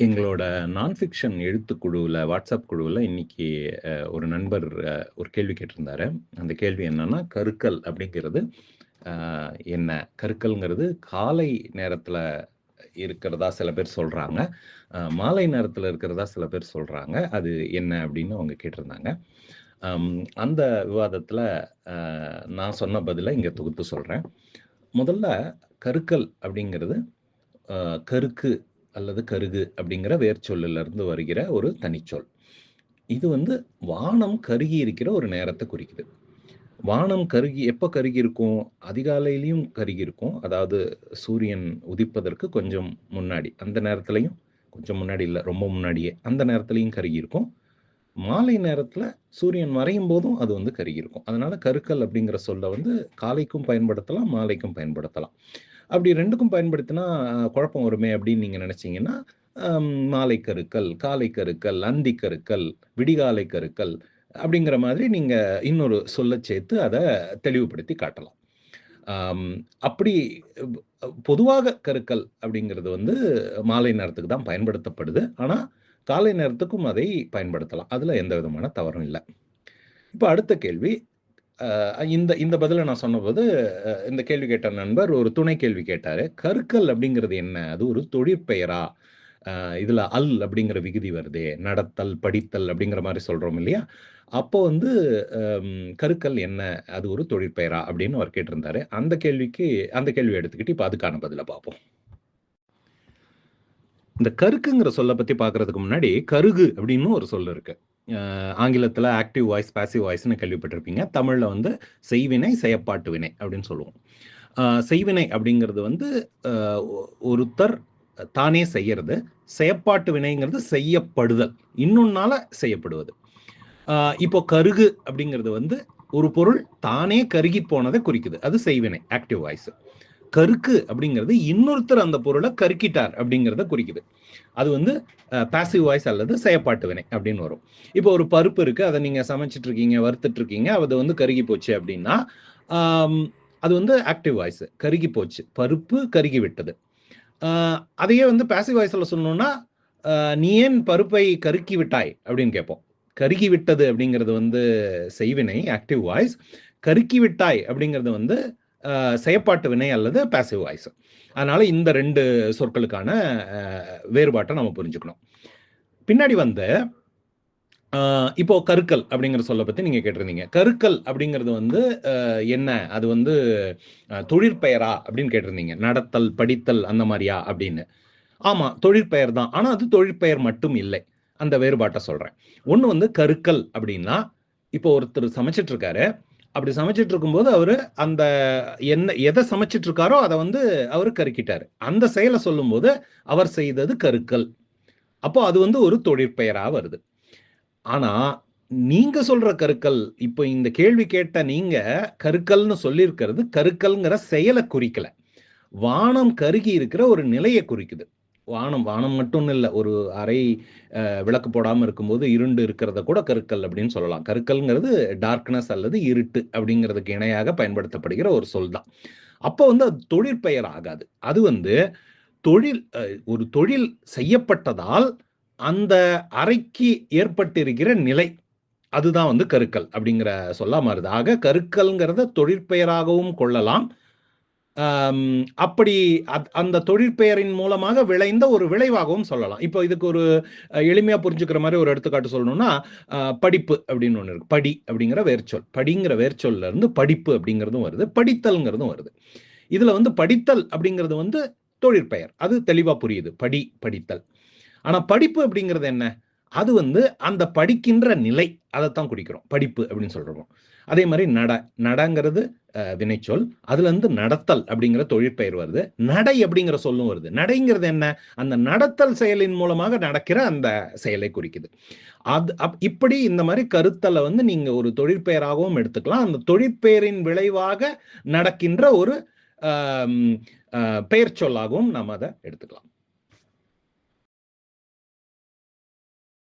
எங்களோட நான் fiction எழுத்துக்குழுவில் WhatsApp குழுவில் இன்னைக்கு ஒரு நண்பர் ஒரு கேள்வி கேட்டிருந்தாரு. அந்த கேள்வி என்னன்னா கருக்கல் அப்படிங்கிறது என்ன? கருக்கல்ங்கிறது காலை நேரத்தில் இருக்கிறதா சில பேர் சொல்கிறாங்க மாலை நேரத்தில் இருக்கிறதா சில பேர் சொல்கிறாங்க அது என்ன அப்படின்னு அவங்க கேட்டிருந்தாங்க. அந்த விவாதத்தில் நான் சொன்ன பதிலை இங்கே தொகுத்து சொல்கிறேன் முதல்ல கருக்கல் அப்படிங்கிறது கருக்கு அல்லது கருகு அப்படிங்கிற வேர்ச்சொல்லுல இருந்து வருகிற ஒரு தனிச்சொல். இது வந்து வானம் கருகி இருக்கிற ஒரு நேரத்தை குறிக்குது. வானம் கருகி எப்போ கருகி இருக்கும்? அதிகாலையிலையும் கருகி இருக்கும். அதாவது சூரியன் உதிப்பதற்கு கொஞ்சம் முன்னாடி. அந்த நேரத்துலையும்? கொஞ்சம் முன்னாடி இல்லை ரொம்ப முன்னாடியே. அந்த நேரத்துலையும் கருகி இருக்கும். மாலை நேரத்தில் சூரியன் மறையும் போதும் அது வந்து கருகி இருக்கும். அதனால கருக்கல் அப்படிங்கிற சொல்ல வந்து காலைக்கும் பயன்படுத்தலாம் மாலைக்கும் பயன்படுத்தலாம். அப்படி ரெண்டுக்கும் பயன்படுத்தினா குழப்பம் வருமே அப்படின்னு நீங்கள் நினச்சிங்கன்னா மாலை கருக்கள் காலை கருக்கள் அந்தி கருக்கள் விடிகாலை கருக்கள் அப்படிங்கிற மாதிரி நீங்கள் இன்னொரு சொல்ல சேர்த்து அதை தெளிவுபடுத்தி காட்டலாம். அப்படி பொதுவாக கருக்கள் அப்படிங்கிறது வந்து மாலை நேரத்துக்கு தான் பயன்படுத்தப்படுது. ஆனால் காலை நேரத்துக்கும் அதை பயன்படுத்தலாம். அதில் எந்த விதமான தவறும் இல்லை. இப்போ அடுத்த கேள்வி இந்த இந்த பதிலை நான் சொன்னபோது இந்த கேள்வி கேட்ட நண்பர் ஒரு துணை கேள்வி கேட்டார். கருக்கல் அப்படிங்கிறது என்ன? அது ஒரு தொழிற்பெயரா? அஹ், இதுல அல் அப்படிங்கிற விகுதி வருதே நடத்தல் படித்தல் அப்படிங்கிற மாதிரி சொல்றோம் இல்லையா? அப்போ வந்து ஹம், கருக்கல் என்ன? அது ஒரு தொழிற்பெயரா? அப்படின்னு அவர் கேட்டிருந்தாரு. அந்த கேள்விக்கு அந்த கேள்வி எடுத்துக்கிட்டு இப்போ அதுக்கான பதிலை பார்ப்போம். இந்த கருக்குங்கிற சொல்லை பத்தி பார்க்கறதுக்கு முன்னாடி கருகு அப்படின்னு ஒரு சொல் இருக்கு. ஆங்கிலத்தில் ஆக்டிவ் வாய்ஸ் பேசிவ் வாய்ஸ்னு கேள்விப்பட்டிருப்பீங்க. தமிழில் வந்து செய்வினை செயப்பாட்டு வினை அப்படின்னு சொல்லுவோம். செய்வினை அப்படிங்கிறது வந்து ஒருத்தர் தானே செய்யறது. செயப்பாட்டு வினைங்கிறது செய்யப்படுதல். இன்னொன்னால செய்யப்படுவது. இப்போ கருகு அப்படிங்கிறது வந்து ஒரு பொருள் தானே கருகி போனதை குறிக்குது. அது செய்வினை ஆக்டிவ் வாய்ஸ் கருக்கு அப்படிங்கிறது இன்னொருத்தர் அந்த பொருளை கருக்கிட்டார் அப்படிங்கிறத குறிக்குது. அது வந்து பாசிவ் வாய்ஸ் அல்லது செயப்பாட்டு வினை அப்படின்னு வரும். இப்போ ஒரு பருப்பு இருக்கு அதை நீங்க சமைச்சிட்டு இருக்கீங்க வறுத்துட்டு இருக்கீங்க அது வந்து கருகி போச்சு அப்படின்னா அது வந்து ஆக்டிவ் வாய்ஸ் கருகி போச்சு. பருப்பு கருகி விட்டது. அதையே வந்து பாசிவ் வாய்ஸில் சொல்லணும்னா நீ ஏன் பருப்பை கருக்கி விட்டாய் அப்படின்னு கேட்போம். கருகி விட்டது அப்படிங்கிறது வந்து செய்வினை ஆக்டிவ் வாய்ஸ் கருக்கி விட்டாய் அப்படிங்கிறது வந்து செயற்பாட்டு செயப்பாட்டு வினை அல்லது பேசிவ் வாய்ஸ் அதனால இந்த ரெண்டு சொற்களுக்கான வேறுபாட்டை நம்ம புரிஞ்சுக்கணும். பின்னாடி வந்து இப்போ கருக்கல் அப்படிங்கிற சொல்ல பற்றி நீங்கள் கேட்டிருந்தீங்க. கருக்கல் அப்படிங்கிறது வந்து என்ன? அது வந்து தொழிற்பெயரா அப்படின்னு கேட்டிருந்தீங்க. நடத்தல் படித்தல் அந்த மாதிரியா அப்படின்னு. ஆமாம் தொழிற்பெயர் தான். ஆனால் அது தொழிற்பெயர் மட்டும் இல்லை. அந்த வேறுபாட்டை சொல்கிறேன் ஒன்று வந்து கருக்கல் அப்படின்னா இப்போ ஒருத்தர் சமைச்சிட்டு இருக்காரு. அப்படி சமைச்சிட்டு இருக்கும்போது அவரு அந்த என்ன எதை சமைச்சிட்டு இருக்காரோ அதை வந்து அவர் கருக்கிட்டாரு. அந்த செயலை சொல்லும்போது அவர் செய்தது கருக்கல். அப்போ அது வந்து ஒரு தொழிற்பெயரா வருது. ஆனா நீங்க சொல்ற கருக்கல் இப்போ இந்த கேள்வி கேட்ட நீங்க கருக்கல்னு சொல்லியிருக்கிறது கருக்கல்ங்கிற செயலை குறிக்கல. வானம் கருகி இருக்கிற ஒரு நிலையை குறிக்குது. வானம் வானம் மட்டும் இல்லை ஒரு அறை விளக்கு போடாமல் இருக்கும்போது இருண்டு இருக்கிறத கூட கருக்கல் அப்படின்னு சொல்லலாம். கருக்கல்ங்கிறது டார்க்னஸ் அல்லது இருட்டு அப்படிங்கிறதுக்கு இணையாக பயன்படுத்தப்படுகிற ஒரு சொல் தான். அப்போ வந்து அது தொழிற்பெயர் ஆகாது. அது வந்து தொழில் ஒரு தொழில் செய்யப்பட்டதால் அந்த அறைக்கு ஏற்பட்டிருக்கிற நிலை அதுதான் வந்து கருக்கல் அப்படிங்கிற சொல்ல மாறுது ஆக கருக்கல்ங்கிறத தொழிற்பெயராகவும் கொள்ளலாம். அப்படி அத்- அந்த தொழிற்பெயரின் மூலமாக விளைந்த ஒரு விளைவாகவும் சொல்லலாம். இப்போ இதுக்கு ஒரு எளிமையாக எளிமையா புரிஞ்சுக்கிற மாதிரி ஒரு எடுத்துக்காட்டு சொல்லணும்னா படிப்பு அப்படின்னு ஒன்று இருக்கு. படி அப்படிங்கிற வேர்ச்சொல். படிங்கிற வேர்ச்சொல்ல இருந்து படிப்பு அப்படிங்கிறதும் வருது. படித்தல்ங்கிறதும் வருது. இதுல வந்து படித்தல் அப்படிங்கிறது வந்து தொழிற்பெயர். அது தெளிவா புரியுது. படி படித்தல். ஆனா படிப்பு அப்படிங்கிறது என்ன? அது வந்து அந்த படிக்கின்ற நிலை அதைத்தான் குறிக்கிறோம் படிப்பு அப்படின்னு சொல்றோம். அதே மாதிரி நட நடங்கிறது வினைச்சொல் அதுல இருந்து நடத்தல் அப்படிங்கிற தொழிற்பெயர் வருது. நடை அப்படிங்கிற சொல்லும் வருது. நடைங்கிறது என்ன? அந்த நடத்தல் செயலின் மூலமாக நடக்கிற அந்த செயலை குறிக்குது. அது அப்- இப்படி இந்த மாதிரி கருத்தலை வந்து நீங்க ஒரு தொழிற்பெயராகவும் எடுத்துக்கலாம். அந்த தொழிற்பெயரின் விளைவாக நடக்கின்ற ஒரு பெயர் சொல்லாகவும் நாம் அதை எடுத்துக்கலாம்.